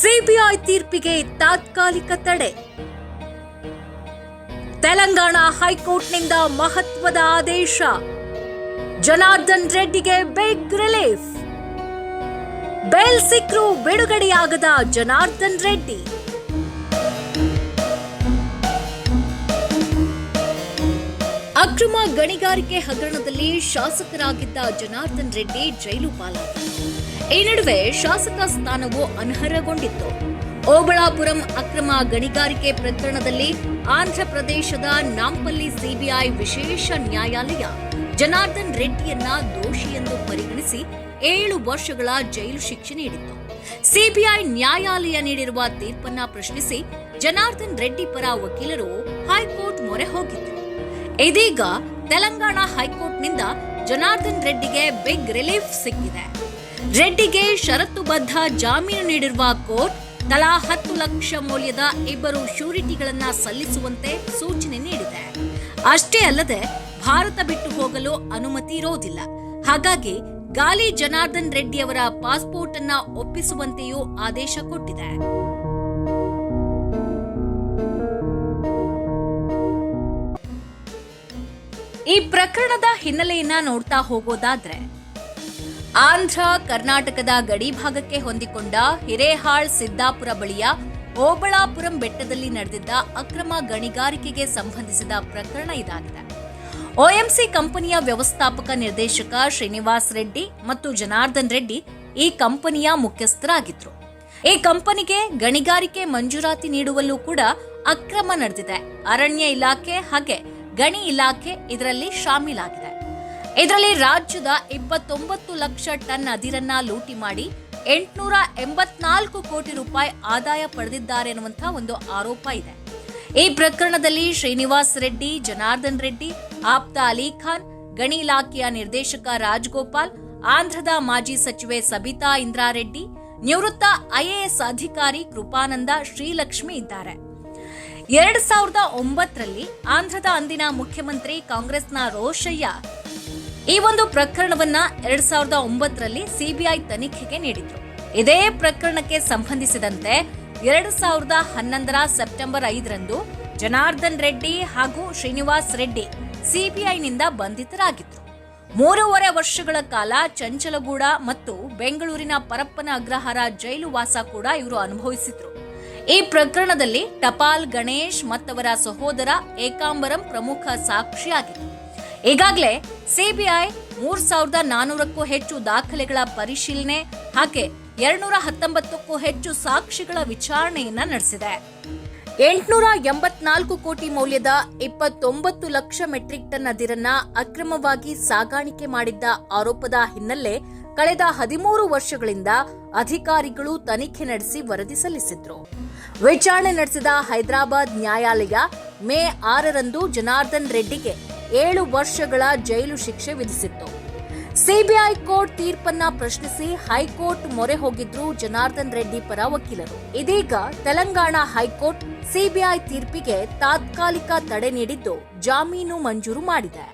CBI ತೀರ್ಪಿಗೆ ತಾತ್ಕಾಲಿಕ ತಡೆ. ತೆಲಂಗಾಣ ಹೈಕೋರ್ಟ್ನಿಂದ ಮಹತ್ವದ ಆದೇಶ. ಜನಾರ್ದನ್ ರೆಡ್ಡಿಗೆ ಬಿಗ್ ರಿಲೀಫ್. ಬೇಲ್ ಸಿಕ್ರು ಬಿಡುಗಡೆಯಾಗದ ಜನಾರ್ದನ್ ರೆಡ್ಡಿ. ಅಕ್ರಮ ಗಣಿಗಾರಿಕೆ ಹಗರಣದಲ್ಲಿ ಶಾಸಕರಾಗಿದ್ದ ಜನಾರ್ದನ್ ರೆಡ್ಡಿ ಜೈಲು ಈ ನಡುವೆ ಶಾಸಕ ಸ್ಥಾನವು ಅನರ್ಹಗೊಂಡಿತ್ತು. ಓಬಳಾಪುರಂ ಅಕ್ರಮ ಗಣಿಗಾರಿಕೆ ಪ್ರಕರಣದಲ್ಲಿ ಆಂಧ್ರಪ್ರದೇಶದ ನಾಂಪಲ್ಲಿ ಸಿಬಿಐ ವಿಶೇಷ ನ್ಯಾಯಾಲಯ ಜನಾರ್ದನ್ ರೆಡ್ಡಿಯನ್ನ ದೋಷಿ ಎಂದು ಪರಿಗಣಿಸಿ ಏಳು ವರ್ಷಗಳ ಜೈಲು ಶಿಕ್ಷೆ ನೀಡಿತ್ತು. ಸಿಬಿಐ ನ್ಯಾಯಾಲಯ ನೀಡಿರುವ ತೀರ್ಪನ್ನ ಪ್ರಶ್ನಿಸಿ ಜನಾರ್ದನ್ ರೆಡ್ಡಿ ಪರ ವಕೀಲರು ಹೈಕೋರ್ಟ್ ಮೊರೆ ಹೋಗಿದ್ರು ಇದೀಗ ತೆಲಂಗಾಣ ಹೈಕೋರ್ಟ್ನಿಂದ ಜನಾರ್ದನ್ ರೆಡ್ಡಿಗೆ ಬಿಗ್ ರಿಲೀಫ್ ಸಿಕ್ಕಿದೆ. ರೆಡ್ಡಿಗೆ ಷರತ್ತುಬದ್ಧ ಜಾಮೀನು ನೀಡಿರುವ ಕೋರ್ಟ್ ತಲಾ ಹತ್ತು ಲಕ್ಷ ಮೌಲ್ಯದ ಇಬ್ಬರು ಶ್ಯೂರಿಟಿಗಳನ್ನ ಸಲ್ಲಿಸುವಂತೆ ಸೂಚನೆ ನೀಡಿದೆ. ಅಷ್ಟೇ ಅಲ್ಲದೆ ಭಾರತ ಬಿಟ್ಟು ಹೋಗಲು ಅನುಮತಿ ಇರೋದಿಲ್ಲ. ಹಾಗಾಗಿ ಗಾಲಿ ಜನಾರ್ದನ್ ರೆಡ್ಡಿಯವರ ಪಾಸ್ಪೋರ್ಟ್ ಅನ್ನ ಒಪ್ಪಿಸುವಂತೆಯೂ ಆದೇಶ ಕೊಟ್ಟಿದೆ. ಈ ಪ್ರಕರಣದ ಹಿನ್ನೆಲೆಯನ್ನ ನೋಡ್ತಾ ಹೋಗೋದಾದ್ರೆ, ಆಂಧ್ರ ಕರ್ನಾಟಕದ ಗಡಿ ಭಾಗಕ್ಕೆ ಹೊಂದಿಕೊಂಡ ಹಿರೇಹಾಳ್ ಸಿದ್ದಾಪುರ ಬಳಿಯ ಓಬಳಾಪುರಂ ಬೆಟ್ಟದಲ್ಲಿ ನಡೆದಿದ್ದ ಅಕ್ರಮ ಗಣಿಗಾರಿಕೆಗೆ ಸಂಬಂಧಿಸಿದ ಪ್ರಕರಣ ಇದಾಗಿದೆ. ಒಎಂಸಿ ಕಂಪನಿಯ ವ್ಯವಸ್ಥಾಪಕ ನಿರ್ದೇಶಕ ಶ್ರೀನಿವಾಸ್ ರೆಡ್ಡಿ ಮತ್ತು ಜನಾರ್ದನ್ ರೆಡ್ಡಿ ಈ ಕಂಪನಿಯ ಮುಖ್ಯಸ್ಥರಾಗಿದ್ರು. ಈ ಕಂಪನಿಗೆ ಗಣಿಗಾರಿಕೆ ಮಂಜೂರಾತಿ ನೀಡುವಲ್ಲೂ ಕೂಡ ಅಕ್ರಮ ನಡೆದಿದೆ. ಅರಣ್ಯ ಇಲಾಖೆ ಹಾಗೆ ಗಣಿ ಇಲಾಖೆ ಇದರಲ್ಲಿ ಶಾಮೀಲಾಗಿದೆ. ಇದರಲ್ಲಿ ರಾಜ್ಯದ ಇಪ್ಪತ್ತೊಂಬತ್ತು ಲಕ್ಷ ಟನ್ ಅದಿರನ್ನ ಲೂಟಿ ಮಾಡಿ ಎಂಟುನೂರ ಎಂಬತ್ನಾಲ್ಕು ಕೋಟಿ ರೂಪಾಯಿ ಆದಾಯ ಪಡೆದಿದ್ದಾರೆ ಎನ್ನುವಂತಹ ಒಂದು ಆರೋಪ ಇದೆ. ಈ ಪ್ರಕರಣದಲ್ಲಿ ಶ್ರೀನಿವಾಸ್ ರೆಡ್ಡಿ, ಜನಾರ್ದನ್ ರೆಡ್ಡಿ, ಆಪ್ತ ಅಲಿ ಖಾನ್, ಗಣಿ ಇಲಾಖೆಯ ನಿರ್ದೇಶಕ ರಾಜ್ಗೋಪಾಲ್, ಆಂಧ್ರದ ಮಾಜಿ ಸಚಿವೆ ಸಬಿತಾ ಇಂದ್ರಾರೆಡ್ಡಿ, ನಿವೃತ್ತ ಐಎಎಸ್ ಅಧಿಕಾರಿ ಕೃಪಾನಂದ ಶ್ರೀಲಕ್ಷ್ಮಿ ಇದ್ದಾರೆ. ಎರಡ್ ಸಾವಿರದ ಒಂಬತ್ತರಲ್ಲಿ ಆಂಧ್ರದ ಅಂದಿನ ಮುಖ್ಯಮಂತ್ರಿ ಕಾಂಗ್ರೆಸ್ನ ರೋಷಯ್ಯ ಈ ಒಂದು ಪ್ರಕರಣವನ್ನ ಎರಡ್ ಸಾವಿರದ ಒಂಬತ್ತರಲ್ಲಿ ಸಿಬಿಐ ತನಿಖೆಗೆ ನೀಡಿದ್ರು. ಇದೇ ಪ್ರಕರಣಕ್ಕೆ ಸಂಬಂಧಿಸಿದಂತೆ ಎರಡ್ ಸಾವಿರದ ಹನ್ನೊಂದರ ಸೆಪ್ಟೆಂಬರ್ ಐದರಂದು ಜನಾರ್ದನ್ ರೆಡ್ಡಿ ಹಾಗೂ ಶ್ರೀನಿವಾಸ್ ರೆಡ್ಡಿ ಸಿಬಿಐನಿಂದ ಬಂಧಿತರಾಗಿದ್ರು. ಮೂರುವರೆ ವರ್ಷಗಳ ಕಾಲ ಚಂಚಲಗೂಡ ಮತ್ತು ಬೆಂಗಳೂರಿನ ಪರಪ್ಪನ ಅಗ್ರಹಾರ ಜೈಲು ವಾಸ ಕೂಡ ಇವರು ಅನುಭವಿಸಿದ್ರು. ಈ ಪ್ರಕರಣದಲ್ಲಿ ಟಪಾಲ್ ಗಣೇಶ್ ಮತ್ತವರ ಸಹೋದರ ಏಕಾಂಬರಂ ಪ್ರಮುಖ ಸಾಕ್ಷಿಯಾಗಿತ್ತು ಈಗಾಗಲೇ ಸಿಬಿಐ ಮೂರ್ ಸಾವಿರದ ನಾನೂರಕ್ಕೂ ಹೆಚ್ಚು ದಾಖಲೆಗಳ ಪರಿಶೀಲನೆ, ಹಾಗೆ ಎರಡ್ನೂರ ಹತ್ತೊಂಬತ್ತಕ್ಕೂ ಹೆಚ್ಚು ಸಾಕ್ಷಿಗಳ ವಿಚಾರಣೆಯನ್ನ ನಡೆಸಿದೆ. ಎಂಟುನೂರ ಎಂಬತ್ನಾಲ್ಕು ಕೋಟಿ ಮೌಲ್ಯದ ಇಪ್ಪತ್ತೊಂಬತ್ತು ಲಕ್ಷ ಮೆಟ್ರಿಕ್ ಟನ್ ಅದಿರನ್ನ ಅಕ್ರಮವಾಗಿ ಸಾಗಾಣಿಕೆ ಮಾಡಿದ್ದ ಆರೋಪದ ಹಿನ್ನೆಲೆ ಕಳೆದ ಹದಿಮೂರು ವರ್ಷಗಳಿಂದ ಅಧಿಕಾರಿಗಳು ತನಿಖೆ ನಡೆಸಿ ವರದಿ ಸಲ್ಲಿಸಿದ್ರು. ವಿಚಾರಣೆ ನಡೆಸಿದ ಹೈದರಾಬಾದ್ ನ್ಯಾಯಾಲಯ ಮೇ ಆರರಂದು ಜನಾರ್ದನ್ ರೆಡ್ಡಿಗೆ ಏಳು ವರ್ಷಗಳ ಜೈಲು ಶಿಕ್ಷೆ ವಿಧಿಸಿತ್ತು. ಸಿಬಿಐ ಕೋರ್ಟ್ ತೀರ್ಪನ್ನ ಪ್ರಶ್ನಿಸಿ ಹೈಕೋರ್ಟ್ ಮೊರೆ ಹೋಗಿದ್ರು ಜನಾರ್ದನ್ ರೆಡ್ಡಿ ಪರ ವಕೀಲರು. ಇದೀಗ ತೆಲಂಗಾಣ ಹೈಕೋರ್ಟ್ ಸಿಬಿಐ ತೀರ್ಪಿಗೆ ತಾತ್ಕಾಲಿಕ ತಡೆ ನೀಡಿದ್ದು ಜಾಮೀನು ಮಂಜೂರು ಮಾಡಿದೆ.